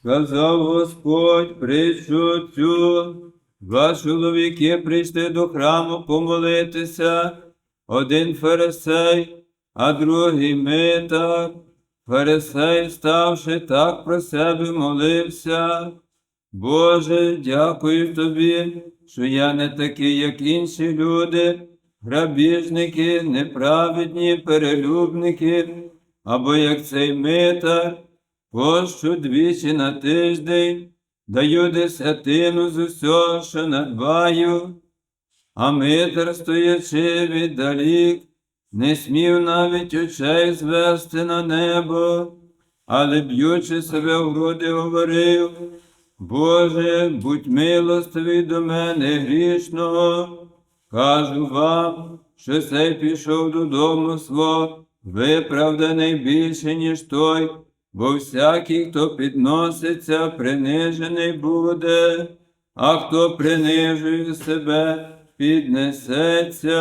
сказав Господь притчу цю, два чоловіки прийшли до храму помолитися, один фарисей, а другий митар. Фарисей, ставши так про себе, молився. Боже, дякую тобі, що я не такий, як інші люди, грабіжники, неправедні, перелюбники, або як цей митар, пощу двічі на тиждень, даю десятину з усього, що надбаю, а митар, стоячи віддалік, не смів навіть очей звести на небо, але б'ючи себе в груди, говорив, Боже, будь милостивий до мене грішного. Кажу вам, що цей пішов додому свого, виправданий більше, ніж той, бо всякий, хто підноситься, принижений буде, а хто принижує себе, піднесеться.